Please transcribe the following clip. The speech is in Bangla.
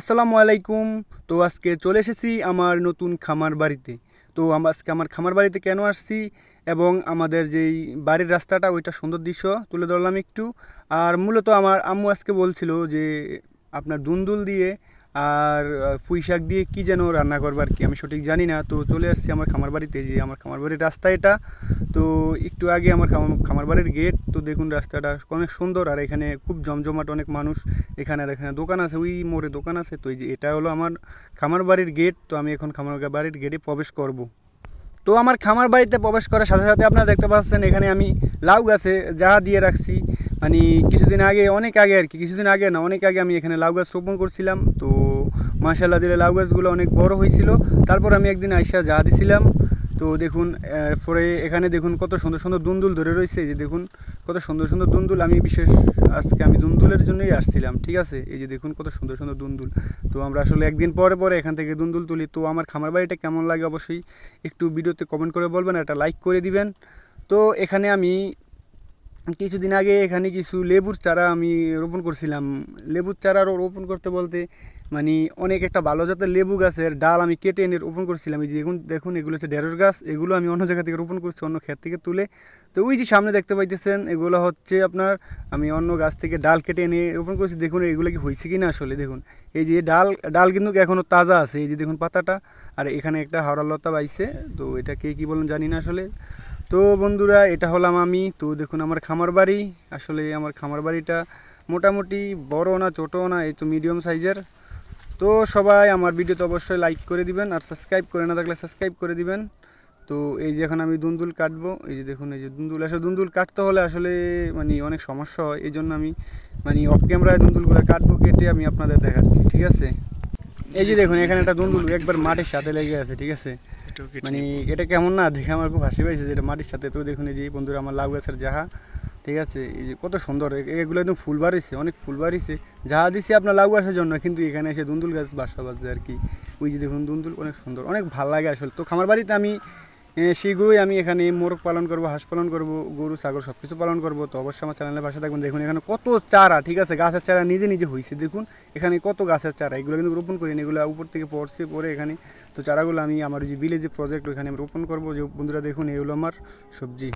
আসসালামু আলাইকুম। তো আজকে চলে এসেছি আমার নতুন খামার বাড়িতে। তো আজকে আমার খামার বাড়িতে কেন আসছি এবং আমাদের যেই বাড়ির রাস্তাটা, ওইটা সুন্দর দৃশ্য তুলে ধরলাম একটু। আর মূলত আমার আম্মু আজকে বলছিল যে, আপনার দুন্দুল দিয়ে আর পুঁই শাক দিয়ে কী যেন রান্না করবার কি, আমি সঠিক জানি না। তো চলে আসছি আমার খামার বাড়িতে, যে আমার খামার বাড়ির রাস্তা এটা। তো একটু আগে আমার খামার- বাড়ির গেট, তো দেখুন রাস্তাটা অনেক সুন্দর। আর এখানে খুব জমজমাট অনেক মানুষ এখানে আর এখানে দোকান আছে, ওই মোড়ে দোকান আছে। তো এই যে এটা হলো আমার খামার বাড়ির গেট, তো আমি এখন খামার বাড়ির গেটে প্রবেশ করব। তো আমার খামার বাড়িতে প্রবেশ করার সাথে সাথে আপনারা দেখতে পাচ্ছেন, এখানে আমি লাউ গাছে যা দিয়ে রাখছি। মানে কিছুদিন আগে, অনেক আগে আর কি, কিছুদিন আগে না, অনেক আগে আমি এখানে লাউ গাছ রোপণ করছিলাম। তো মাশাল্লাহ দিলে লাউ গাছগুলো অনেক বড় হয়েছিল। তারপর আমি একদিন আইসা যা দিছিলাম। তো দেখুন, এরপরে এখানে দেখুন কত সুন্দর সুন্দর দুন্দুল ধরে রয়েছে। যে দেখুন, কত সুন্দর সুন্দর দুন্দুল। আমি বিশেষ আজকে আমি দুন্দুলের জন্যই আসছিলাম, ঠিক আছে? এই যে দেখুন, কত সুন্দর সুন্দর দুন্দুল। তো আমরা আসলে একদিন পরে পরে এখান থেকে দুন্দুল তুলি। তো আমার খামার বাড়িটা কেমন লাগে অবশ্যই একটু ভিডিওতে কমেন্ট করে বলবেন একটা লাইক করে দিবেন। তো এখানে আমি কিছুদিন আগে এখানে কিছু লেবুর চারা আমি রোপণ করছিলাম। লেবুর চারা রোপণ করতে বলতে মানে অনেক একটা ভালো জাতের লেবু গাছের ডাল আমি কেটে এনে রোপণ করছিলাম। এই যে এখন দেখুন, এগুলো হচ্ছে ঢেঁড়স গাছ, এগুলো আমি অন্য জায়গা থেকে রোপণ করছি, অন্য ক্ষেত থেকে তুলে। তো ওই যে সামনে দেখতে পাইতেছেন, এগুলো হচ্ছে আপনার আমি অন্য গাছ থেকে ডাল কেটে এনে রোপণ করছি। দেখুন, এগুলো কি হয়েছে কি না আসলে, দেখুন। এই যে ডাল ডাল কিন্তু এখনও তাজা আছে, এই যে দেখুন পাতাটা। আর এখানে একটা হাওড়া লতা বাইছে, তো এটা কে কী বলুন জানি না আসলে। তো বন্ধুরা, এটা হলাম আমি। তো দেখুন, আমার খামার বাড়ি। আসলে আমার খামার বাড়িটা মোটামুটি বড় না ছোটো না, এই তো মিডিয়াম সাইজের তো সবাই আমার ভিডিওতে অবশ্যই লাইক করে দিবেন আর সাবস্ক্রাইব করে না থাকলে সাবস্ক্রাইব করে দিবেন। তো এই যে এখন আমি দুন্দুল কাটবো। এই যে দেখুন, এই যে দুন্দুল। আসলে দুন্দুল কাটতে হলে আসলে মানে অনেক সমস্যা হয়। এই জন্য আমি মানে অফ ক্যামেরায় দুন্দুলগুলো কাটবো, কেটে আমি আপনাদের দেখাচ্ছি, ঠিক আছে? এই যে দেখুন এখানে একটা দুন্দুল একবার মাটির সাথে লেগে আছে ঠিক আছে? মানে এটা কেমন না দেখে আমার খুব হাসি পাইছে যেটা মাটির সাথে। তো দেখুন এই যে বন্ধুরা আমার লাউ গাছের যাহা ঠিক আছে? এই যে কত সুন্দর এগুলো একদম ফুল বাড়িছে অনেক ফুল বাড়িছে। যাহা দিছি আপনার লাউ গাছের জন্য কিন্তু এখানে এসে দুন্দুল গাছ বাসা বাজছে আর কি। ওই যে দেখুন দুন্দুল অনেক সুন্দর অনেক ভালো লাগে আসলে। তো খামার বাড়িতে আমি শীঘ্রই আমি এখানে মোরগ পালন করব, হাঁস পালন করব, গরু, ছাগল সব কিছু পালন করব। তো অবশ্যই আমার চ্যানেলের পাশে থাকবেন। দেখুন, এখানে কত চারা, ঠিক আছে? গাছের চারা নিজে নিজে হয়েছে দেখুন, এখানে কত গাছের চারা। এগুলো কিন্তু রোপণ করিনি এগুলো উপর থেকে পড়ছে পরে এখানে। তো চারাগুলো আমি, আমার যে বিলে যে প্রজেক্ট ওইখানে আমি রোপণ করব। যে বন্ধুরা দেখুন, এগুলো আমার সবজি।